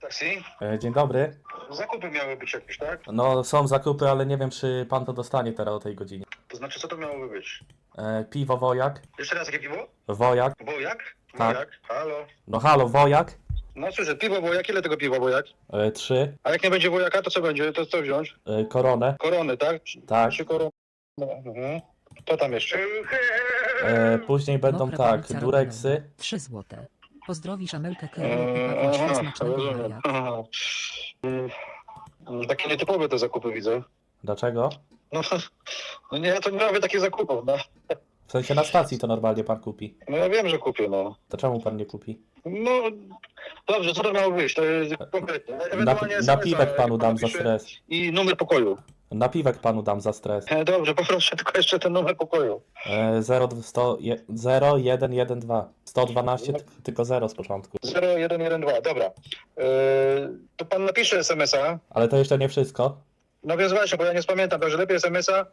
Taksi? E, Dzień dobry. Zakupy miały być jakieś, tak? No są zakupy, ale nie wiem czy pan to dostanie teraz o tej godzinie. To znaczy, co to miałoby być? E, Piwo Wojak. Jeszcze raz, jakie piwo? Wojak. Wojak? Tak. Wojak? Halo? No halo, Wojak. No słyszę, piwo Wojak, ile tego piwa Wojak? E, Trzy. A jak nie będzie Wojaka, to co będzie? To co wziąć? E, Koronę. Korony, tak? Tak. Trzy korony. Mhm. To tam jeszcze. E, Później będą Mokra tak, dureksy. 3 złote. Pozdrowisz Amelkę Kerry Eee, i Pawła aha, smacznego rozumiem. jaja. Aha. Mm, Takie nietypowe te zakupy widzę. Dlaczego? No, no nie, ja to nie robię takich zakupów, no. W sensie na stacji to normalnie pan kupi. No ja wiem, że kupię, no. To czemu pan nie kupi? No, dobrze, co to miało być? To jest konkretnie. Na, SMS-a, napiwek panu dam za stres. I numer pokoju. Napiwek panu dam za stres. E, Dobrze, poproszę tylko jeszcze ten numer pokoju. E, 0, 100, 0, 1, 1, 2. 112, ty- tylko 0 z początku. 0112, dobra. E, to pan napisze SMS-a. Ale to jeszcze nie wszystko. No więc właśnie, bo ja nie pamiętam, także lepiej SMS-a.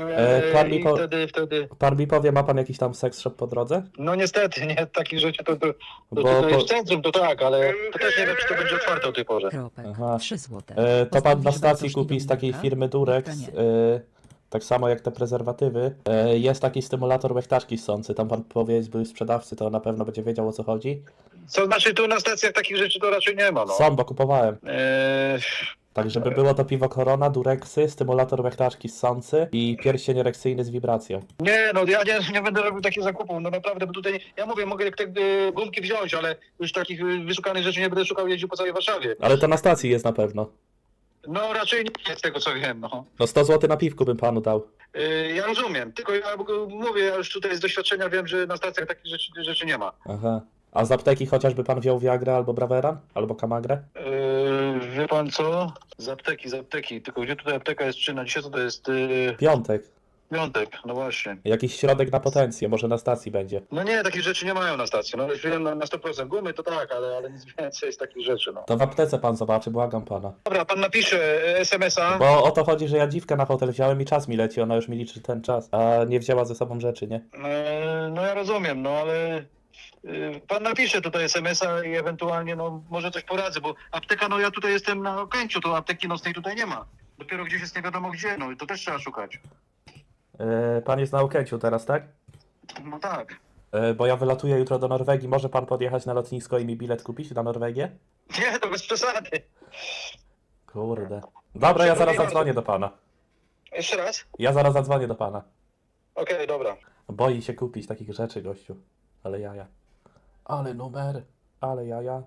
E, pan mi I po- wtedy, wtedy. Pan mi powie, ma pan jakiś tam seks shop po drodze? No niestety, nie takich rzeczy to, to, to Bo tutaj po, w centrum to tak, ale to też nie wiem, czy to będzie otwarte o tej porze. Kropek. Aha. 3 złote. e, to pan na stacji kupi z takiej firmy Durex. E, tak samo jak te prezerwatywy. E, jest taki stymulator łechtaczki ssący. Tam pan powie, był sprzedawcy, to na pewno będzie wiedział o co chodzi. Co znaczy tu na stacjach takich rzeczy to raczej nie ma, no. Są, bo kupowałem. E, Tak, żeby było to piwo Corona, Durexy, stymulator łechtaczki ssący i pierścień erekcyjny z wibracją. nie, no ja nie, nie będę robił takich zakupów, no naprawdę, bo tutaj, ja mówię, mogę te e, gumki wziąć, ale już takich e, wyszukanych rzeczy nie będę szukał, jeździł po całej Warszawie. Ale to na stacji jest na pewno. No raczej nie z tego co wiem, no. No 100 zł na piwku bym panu dał. E, ja rozumiem, tylko ja mówię, ja już tutaj z doświadczenia wiem, że na stacjach takich rzeczy, rzeczy nie ma. Aha. A z apteki chociażby pan wziął Viagra albo Bravera? Albo Kamagrę? Yy, wie pan co? Z apteki, z apteki. Tylko gdzie tutaj apteka jest czynna? Dzisiaj co to jest? Yy, Piątek. piątek, no właśnie. Jakiś środek na potencję, może na stacji będzie. No nie, takich rzeczy nie mają na stacji. No wiem na, na 100% gumy to tak, ale, ale nic więcej z takich rzeczy, no. To w aptece pan zobaczy, błagam pana. Dobra, pan napisze e, SMS-a. Bo o to chodzi, że ja dziwkę na hotel wziąłem i czas mi leci, ona już mi liczy ten czas, a nie wzięła ze sobą rzeczy, nie? E, no ja rozumiem, no ale pan napisze tutaj SMS-a i ewentualnie no może coś poradzę, bo apteka, no ja tutaj jestem na Okęciu, to apteki nocnej tutaj nie ma. Dopiero gdzieś jest nie wiadomo gdzie, no i to też trzeba szukać. Yy, pan jest na Okęciu teraz, tak? No tak. Yy, bo ja wylatuję jutro do Norwegii, może pan podjechać na lotnisko i mi bilet kupić na Norwegię? Nie, to bez przesady. Kurde. Dobra, ja zaraz zadzwonię do pana. Jeszcze raz? Ja zaraz zadzwonię do pana. Okej, dobra. Boi się kupić takich rzeczy, gościu. Ale jaja. Ale numer. Ale jaja.